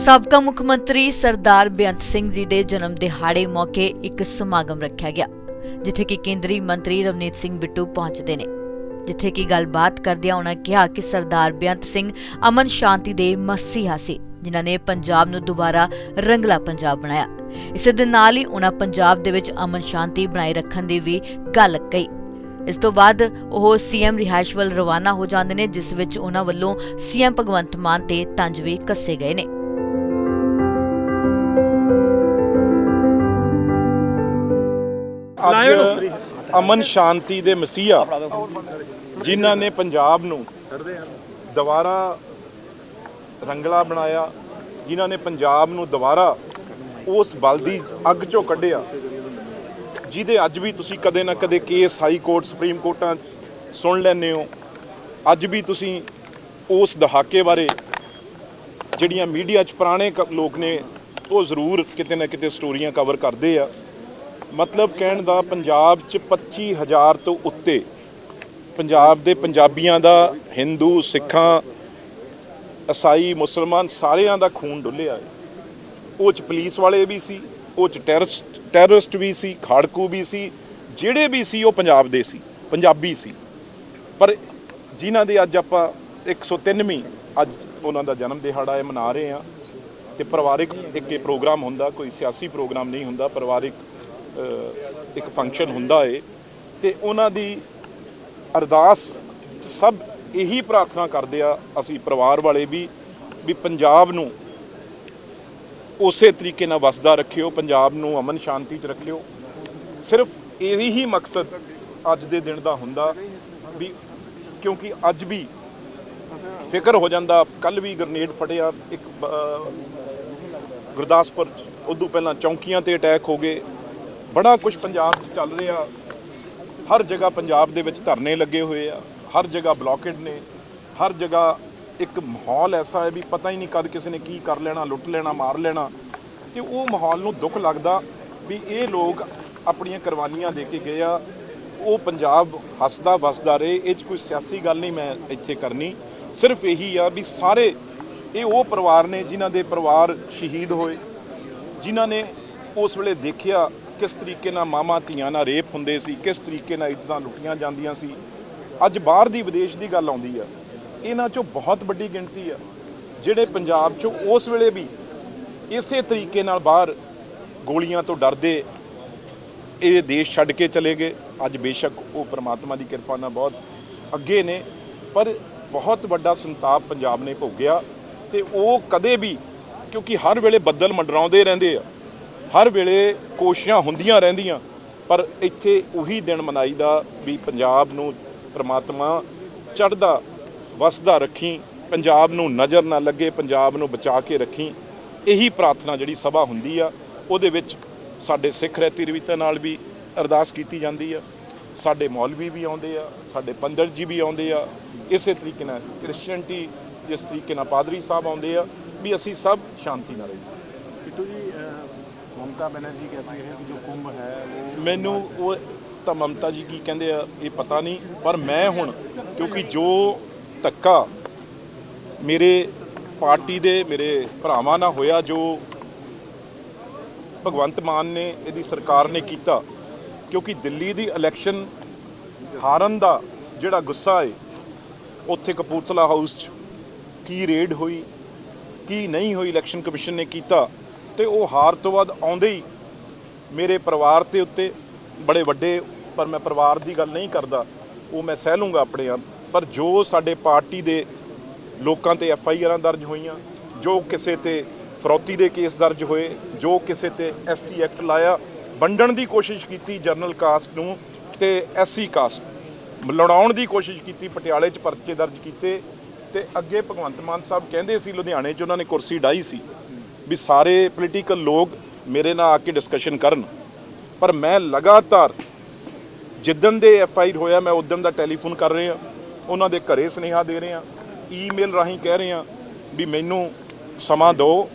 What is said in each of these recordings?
ਸਾਬਕਾ ਮੁੱਖ ਮੰਤਰੀ ਸਰਦਾਰ ਬੇਅੰਤ ਸਿੰਘ ਜੀ ਦੇ ਜਨਮ ਦਿਹਾੜੇ ਮੌਕੇ ਇੱਕ ਸਮਾਗਮ ਰੱਖਿਆ ਗਿਆ, ਜਿੱਥੇ ਕਿ ਕੇਂਦਰੀ ਮੰਤਰੀ ਰਵਨੀਤ ਸਿੰਘ ਬਿੱਟੂ ਪਹੁੰਚਦੇ ਨੇ। ਜਿੱਥੇ ਕਿ ਗੱਲਬਾਤ ਕਰਦਿਆਂ ਉਹਨਾਂ ਕਿਹਾ ਕਿ ਸਰਦਾਰ ਬੇਅੰਤ ਸਿੰਘ ਅਮਨ ਸ਼ਾਂਤੀ ਦੇ ਮਸੀਹਾ ਸੀ, ਜਿਨ੍ਹਾਂ ਨੇ ਪੰਜਾਬ ਨੂੰ ਦੁਬਾਰਾ ਰੰਗਲਾ ਪੰਜਾਬ ਬਣਾਇਆ। ਇਸੇ ਦੇ ਨਾਲ ਹੀ ਉਹਨਾਂ ਪੰਜਾਬ ਦੇ ਵਿੱਚ ਅਮਨ ਸ਼ਾਂਤੀ ਬਣਾਈ ਰੱਖਣ ਦੀ ਵੀ ਗੱਲ ਕਹੀ। ਇਸ ਤੋਂ ਬਾਅਦ ਉਹ ਸੀਐਮ ਰਿਹਾਇਸ਼ ਵੱਲ ਰਵਾਨਾ ਹੋ ਜਾਂਦੇ ਨੇ, ਜਿਸ ਵਿੱਚ ਉਹਨਾਂ ਵੱਲੋਂ ਸੀਐਮ ਭਗਵੰਤ ਮਾਨ ਤੇ ਤੰਜ ਵੀ ਕੱਸੇ ਗਏ ਨੇ। ਅੱਜ ਅਮਨ ਸ਼ਾਂਤੀ ਦੇ ਮਸੀਹਾ ਜਿਨ੍ਹਾਂ ਨੇ ਪੰਜਾਬ ਨੂੰ ਦੁਬਾਰਾ ਰੰਗਲਾ ਬਣਾਇਆ ਜਿਨ੍ਹਾਂ ਨੇ ਪੰਜਾਬ ਨੂੰ ਦੁਬਾਰਾ ਉਸ ਬਲਦੀ ਅੱਗ ਚੋਂ ਕੱਢਿਆ ਜਿਹਦੇ ਅੱਜ ਵੀ ਤੁਸੀਂ ਕਦੇ ਨਾ ਕਦੇ ਕੇਸ ਹਾਈ ਕੋਰਟ ਸੁਪਰੀਮ ਕੋਰਟਾਂ ਸੁਣ ਲੈਂਦੇ ਹੋ। ਅੱਜ ਵੀ ਤੁਸੀਂ ਉਸ ਦਹਾਕੇ ਬਾਰੇ ਜਿਹੜੀਆਂ ਮੀਡੀਆ 'ਚ ਪੁਰਾਣੇ ਲੋਕ ਨੇ ਉਹ ਜ਼ਰੂਰ ਕਿਤੇ ਨਾ ਕਿਤੇ ਸਟੋਰੀਆਂ ਕਵਰ ਕਰਦੇ ਆ। ਮਤਲਬ ਕਹਿਣ ਦਾ ਪੰਜਾਬ 'ਚ 25000 ਤੋਂ ਉੱਤੇ ਪੰਜਾਬ ਦੇ ਪੰਜਾਬੀਆਂ ਦਾ, ਹਿੰਦੂ, ਸਿੱਖਾਂ, ਈਸਾਈ, ਮੁਸਲਮਾਨ ਸਾਰਿਆਂ ਦਾ ਖੂਨ ਡੁੱਲਿਆ ਹੈ। ਉਹ 'ਚ ਪੁਲਿਸ ਵਾਲੇ ਵੀ ਸੀ, ਉਹ 'ਚ ਟੈਰਰਿਸਟ ਟੈਰਰਿਸਟ ਵੀ ਸੀ, ਖਾੜਕੂ ਵੀ ਸੀ, ਜਿਹੜੇ ਵੀ ਸੀ ਉਹ ਪੰਜਾਬ ਦੇ ਸੀ, ਪੰਜਾਬੀ ਸੀ। ਪਰ ਜਿਨ੍ਹਾਂ ਦੇ ਅੱਜ ਆਪਾਂ 103ਵੀਂ ਅੱਜ ਉਹਨਾਂ ਦਾ ਜਨਮ ਦਿਹਾੜਾ ਹੈ ਮਨਾ ਰਹੇ ਆ ਤੇ ਪਰਿਵਾਰਿਕ ਇੱਕ ਇਹ ਪ੍ਰੋਗਰਾਮ ਹੁੰਦਾ, ਕੋਈ ਸਿਆਸੀ ਪ੍ਰੋਗਰਾਮ ਨਹੀਂ ਹੁੰਦਾ, ਪਰਿਵਾਰਿਕ ਇੱਕ ਫੰਕਸ਼ਨ ਹੁੰਦਾ ਏ ਤੇ ਉਹਨਾਂ ਦੀ ਅਰਦਾਸ ਸਭ ਇਹੀ ਪ੍ਰਾਰਥਨਾ ਕਰਦੇ ਆ ਅਸੀਂ ਪਰਿਵਾਰ ਵਾਲੇ ਵੀ ਵੀ ਪੰਜਾਬ ਨੂੰ ਉਸੇ ਤਰੀਕੇ ਨਾਲ ਵਸਦਾ ਰੱਖਿਓ ਪੰਜਾਬ ਨੂੰ ਅਮਨ ਸ਼ਾਂਤੀ 'ਚ ਰੱਖਿਓ। ਸਿਰਫ ਇਹੀ ਹੀ ਮਕਸਦ ਅੱਜ ਦੇ ਦਿਨ ਦਾ ਹੁੰਦਾ ਵੀ ਕਿਉਂਕਿ ਅੱਜ ਵੀ ਫਿਕਰ ਹੋ ਜਾਂਦਾ ਕੱਲ ਵੀ ਗ੍ਰਨੇਡ ਫਟਿਆ ਇੱਕ ਗੁਰਦਾਸਪੁਰ 'ਚ, ਉਦੋਂ ਪਹਿਲਾਂ ਚੌਂਕੀਆਂ ਤੇ ਅਟੈਕ ਹੋ ਗਏ। ਬੜਾ ਕੁਝ ਪੰਜਾਬ 'ਚ ਚੱਲ ਰਿਹਾ। ਹਰ ਜਗ੍ਹਾ ਪੰਜਾਬ ਦੇ ਵਿੱਚ ਧਰਨੇ ਲੱਗੇ ਹੋਏ ਆ। ਹਰ ਜਗ੍ਹਾ ਬਲੌਕੇਡ ਨੇ। ਹਰ ਜਗ੍ਹਾ ਇੱਕ ਮਾਹੌਲ ਐਸਾ ਹੈ ਵੀ ਪਤਾ ਹੀ ਨਹੀਂ ਕਦ ਕਿਸੇ ਨੇ ਕੀ ਕਰ ਲੈਣਾ, ਲੁੱਟ ਲੈਣਾ, ਮਾਰ ਲੈਣਾ। ਤੇ ਉਹ ਮਾਹੌਲ ਨੂੰ ਦੁੱਖ ਲੱਗਦਾ ਵੀ ਇਹ ਲੋਕ ਆਪਣੀਆਂ ਕੁਰਬਾਨੀਆਂ ਦੇ ਕੇ ਗਏ ਆ। ਉਹ ਪੰਜਾਬ ਹੱਸਦਾ ਵਸਦਾ ਰਹੇ। ਇਹ 'ਚ ਕੋਈ ਸਿਆਸੀ ਗੱਲ ਨਹੀਂ ਮੈਂ ਇੱਥੇ ਕਰਨੀ। ਸਿਰਫ ਇਹੀ ਆ ਵੀ ਸਾਰੇ ਇਹ ਉਹ ਪਰਿਵਾਰ ਨੇ ਜਿਨ੍ਹਾਂ ਦੇ ਪਰਿਵਾਰ ਸ਼ਹੀਦ ਹੋਏ, ਜਿਨ੍ਹਾਂ ਨੇ ਉਸ ਵੇਲੇ ਦੇਖਿਆ ਕਿਸ ਤਰੀਕੇ ਨਾਲ ਮਾਮਾ ਧੀਆਂ ਨਾਲ ਰੇਪ ਹੁੰਦੇ ਸੀ, ਕਿਸ ਤਰੀਕੇ ਨਾਲ ਇੱਜ਼ਤਾਂ ਲੁੱਟੀਆਂ ਜਾਂਦੀਆਂ ਸੀ। ਅੱਜ ਬਾਹਰ ਦੀ ਵਿਦੇਸ਼ ਦੀ ਗੱਲ ਆਉਂਦੀ ਆ। ਇਹਨਾਂ ਚੋਂ ਬਹੁਤ ਵੱਡੀ ਗਿਣਤੀ ਆ। ਜਿਹੜੇ ਪੰਜਾਬ ਚੋਂ ਉਸ ਵੇਲੇ ਵੀ ਇਸੇ ਤਰੀਕੇ ਨਾਲ ਬਾਹਰ ਗੋਲੀਆਂ ਤੋਂ ਡਰਦੇ ਇਹ ਦੇਸ਼ ਛੱਡ ਕੇ ਚਲੇ ਗਏ। ਅੱਜ ਬੇਸ਼ੱਕ ਉਹ ਪ੍ਰਮਾਤਮਾ ਦੀ ਕਿਰਪਾ ਨਾਲ ਬਹੁਤ ਅੱਗੇ ਨੇ। ਪਰ ਬਹੁਤ ਵੱਡਾ ਸੰਤਾਪ ਪੰਜਾਬ ਨੇ ਭੋਗਿਆ ਤੇ ਉਹ ਕਦੇ ਵੀ, ਕਿਉਂਕਿ ਹਰ ਵੇਲੇ ਬੱਦਲ ਮੰਡਰਾਉਂਦੇ ਰਹਿੰਦੇ ਆ। ਹਰ ਵੇਲੇ ਕੋਸ਼ਿਸ਼ਾਂ ਹੁੰਦੀਆਂ ਰਹਿੰਦੀਆਂ, ਪਰ ਇੱਥੇ ਉਹੀ ਦਿਨ ਮਨਾਈਦਾ ਵੀ ਪੰਜਾਬ ਨੂੰ ਪ੍ਰਮਾਤਮਾ ਚੜਦਾ ਵਸਦਾ ਰੱਖੀ, ਪੰਜਾਬ ਨੂੰ ਨਜ਼ਰ ਨਾ ਲੱਗੇ, ਪੰਜਾਬ ਨੂੰ ਬਚਾ ਕੇ ਰੱਖੀ। ਇਹੀ ਪ੍ਰਾਰਥਨਾ ਜਿਹੜੀ ਸਭਾ ਹੁੰਦੀ ਆ, ਉਹਦੇ ਵਿੱਚ ਸਾਡੇ ਸਿੱਖ ਰਹਿਤੀ ਰਵੀਤਾਂ ਨਾਲ ਵੀ ਅਰਦਾਸ ਕੀਤੀ ਜਾਂਦੀ ਆ। ਸਾਡੇ ਮੌਲਵੀ ਵੀ ਆਉਂਦੇ ਆ, ਸਾਡੇ ਪੰਦਰ ਜੀ ਵੀ ਆਉਂਦੇ ਆ। ਇਸੇ ਤਰੀਕੇ ਨਾਲ ਕ੍ਰਿਸਚੀਅਨਟੀ ਜਿਸ ਤਰੀਕੇ ਨਾਲ ਪਾਦਰੀ ਸਾਹਿਬ ਆਉਂਦੇ ਆ, ਵੀ ਅਸੀਂ ਸਭ ਸ਼ਾਂਤੀ ਨਾਲ ਰਹੀਏ ਕਿਤੋਂ ਜੀ ममता बनर्जी कहती है कि जो कुंभ है वो ਮੈਨੂੰ ਉਹ ਤਾਂ ਮਮਤਾ ਜੀ ਕੀ ਕਹਿੰਦੇ ਆ ਇਹ ਪਤਾ ਨਹੀਂ ਪਰ ਮੈਂ ਹੁਣ ਕਿਉਂਕਿ ਜੋ ਧੱਕਾ ਮੇਰੇ ਪਾਰਟੀ ਦੇ ਮੇਰੇ ਭਰਾਵਾਂ ਨਾਲ ਹੋਇਆ ਜੋ ਭਗਵੰਤ ਮਾਨ ਨੇ ਇਹਦੀ ਸਰਕਾਰ ਨੇ ਕੀਤਾ ਕਿਉਂਕਿ ਦਿੱਲੀ ਦੀ ਇਲੈਕਸ਼ਨ ਹਾਰਨ ਦਾ ਜਿਹੜਾ ਗੁੱਸਾ ਹੈ ਉੱਥੇ ਕਪੂਰਥਲਾ ਹਾਊਸ 'ਚ ਕੀ ਰੇਡ ਹੋਈ ਕੀ ਨਹੀਂ ਹੋਈ ਇਲੈਕਸ਼ਨ ਕਮਿਸ਼ਨ ਨੇ ਕੀਤਾ ਤੇ ਉਹ ਹਾਰ ਤੋਂ ਬਾਅਦ ਆਉਂਦੇ ਹੀ ਮੇਰੇ ਪਰਿਵਾਰ ਦੇ ਉੱਤੇ ਬੜੇ ਵੱਡੇ, ਪਰ ਮੈਂ ਪਰਿਵਾਰ ਦੀ ਗੱਲ ਨਹੀਂ ਕਰਦਾ, ਉਹ ਮੈਂ ਸਹਿ ਲੂੰਗਾ ਆਪਣੇ ਆਪ। ਪਰ ਜੋ ਸਾਡੇ ਪਾਰਟੀ ਦੇ ਲੋਕਾਂ ਤੇ ਐਫ ਆਈ ਆਰਾਂ ਦਰਜ ਹੋਈਆਂ, ਜੋ ਕਿਸੇ ਤੇ ਫਰੌਤੀ ਦੇ ਕੇਸ ਦਰਜ ਹੋਏ, ਜੋ ਕਿਸੇ ਤੇ ਐਸਸੀ ਐਕਟ ਲਾਇਆ, ਵੰਡਣ ਦੀ ਕੋਸ਼ਿਸ਼ ਕੀਤੀ ਜਨਰਲ ਕਾਸਟ ਨੂੰ ਤੇ ਐਸਸੀ ਕਾਸਟ ਲੜਾਉਣ ਦੀ ਕੋਸ਼ਿਸ਼ ਕੀਤੀ, ਪਟਿਆਲੇ 'ਚ ਪਰਚੇ ਦਰਜ ਕੀਤੇ ਤੇ ਅੱਗੇ ਭਗਵੰਤ ਮਾਨ ਸਾਹਿਬ ਕਹਿੰਦੇ ਸੀ, ਲੁਧਿਆਣੇ 'ਚ ਉਹਨਾਂ ਨੇ ਕੁਰਸੀ ਡਾਈ ਸੀ। ਵੀ ਸਾਰੇ ਪੋਲੀਟੀਕਲ ਲੋਕ ਮੇਰੇ ਨਾਲ ਆ ਕੇ ਡਿਸਕਸ਼ਨ ਕਰਨ। ਪਰ ਮੈਂ ਲਗਾਤਾਰ ਜਿੱਦਣ ਦੇ ਐਫ ਆਈ ਹੋਇਆ, ਮੈਂ ਉਦੋਂ ਦਾ ਟੈਲੀਫੋਨ ਕਰ ਰਿਹਾ। ਉਹਨਾਂ ਦੇ ਘਰੇ ਸੁਨੇਹਾ ਦੇ ਰਿਹਾ। ਈਮੇਲ ਰਾਹੀਂ ਕਹਿ ਰਿਹਾ ਵੀ ਮੈਨੂੰ ਸਮਾਂ ਦਿਓ।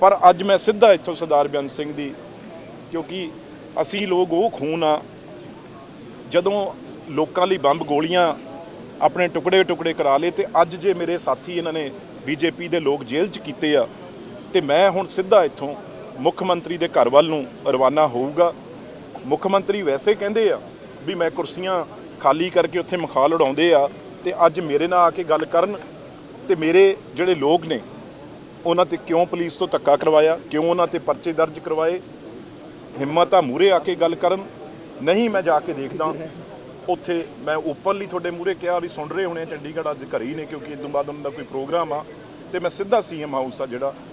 ਪਰ ਅੱਜ ਮੈਂ ਸਿੱਧਾ ਇੱਥੋਂ ਸਰਦਾਰ ਬੇਅੰਤ ਸਿੰਘ ਦੀ, ਕਿਉਂਕਿ ਅਸੀਂ ਲੋਕ ਉਹ ਖੂਨ ਆ, ਜਦੋਂ ਲੋਕਾਂ ਲਈ ਬੰਬ ਗੋਲੀਆਂ ਆਪਣੇ ਟੁਕੜੇ ਟੁਕੜੇ ਕਰਾ ਲਏ ਤੇ ਅੱਜ ਜੇ ਮੇਰੇ ਸਾਥੀ ਇਹਨਾਂ ਨੇ ਬੀਜੇਪੀ ਦੇ ਲੋਕ ਜੇਲ੍ਹ 'ਚ ਕੀਤੇ ਆ ਤੇ ਮੈਂ ਹੁਣ ਸਿੱਧਾ ਇੱਥੋਂ ਮੁੱਖ ਮੰਤਰੀ ਦੇ ਘਰ ਵੱਲ ਨੂੰ ਰਵਾਨਾ ਹੋਊਗਾ। ਮੁੱਖ ਮੰਤਰੀ ਵੈਸੇ ਕਹਿੰਦੇ ਆ ਵੀ ਮੈਂ ਕੁਰਸੀਆਂ ਖਾਲੀ ਕਰਕੇ ਉੱਥੇ ਮਖਾਲ ਉਡਾਉਂਦੇ ਆ ਤੇ ਅੱਜ ਮੇਰੇ ਨਾਲ ਆ ਕੇ ਗੱਲ ਕਰਨ ਤੇ ਮੇਰੇ ਜਿਹੜੇ ਲੋਕ ਨੇ ਉਹਨਾਂ ਤੇ ਕਿਉਂ ਪੁਲਿਸ ਤੋਂ ਧੱਕਾ ਕਰਵਾਇਆ ਕਿਉਂ ਉਹਨਾਂ ਤੇ ਪਰਚੇ ਦਰਜ ਕਰਵਾਏ? ਹਿੰਮਤ ਆ ਮੂਰੇ ਆ ਕੇ ਗੱਲ ਕਰਨ। ਨਹੀਂ ਮੈਂ ਜਾ ਕੇ ਦੇਖਦਾ। ਉੱਥੇ ਮੈਂ ਓਪਨਲੀ ਤੁਹਾਡੇ ਮੂਰੇ ਕਿਹਾ ਵੀ ਸੁਣ ਰਹੇ ਹੋਣੇ ਆ, ਚੰਡੀਗੜ੍ਹ ਅੱਜ ਘਰ ਹੀ ਨੇ ਕਿਉਂਕਿ ਇਸ ਤੋਂ ਬਾਅਦ ਉਹਨਾਂ ਦਾ ਕੋਈ ਪ੍ਰੋਗਰਾਮ ਆ। ਤੇ ਮੈਂ ਸਿੱਧਾ ਸੀਐਮ ਹਾਊਸ ਆ ਜਿਹੜਾ